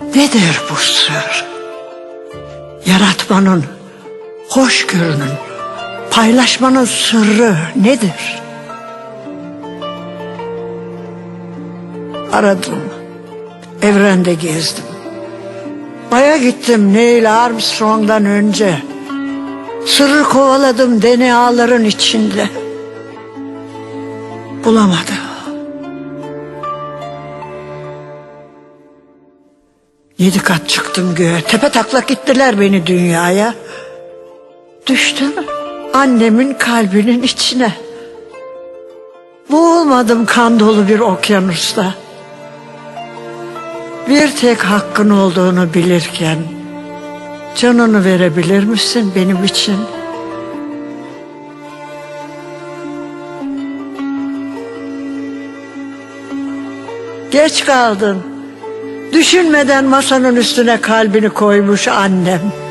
Nedir bu sır? Yaratmanın, hoşgörünün, paylaşmanın sırrı nedir? Aradım, evrende gezdim. Ay'a gittim Neil Armstrong'dan önce. Sırrı kovaladım DNA'ların içinde. Bulamadım. Yedi kat çıktım göğe. Tepe taklak gittiler beni dünyaya. Düştüm annemin kalbinin içine. Boğulmadım kan dolu bir okyanusta. Bir tek hakkın olduğunu bilirken canını verebilir misin benim için? Geç kaldın. Düşünmeden masanın üstüne kalbini koymuş annem.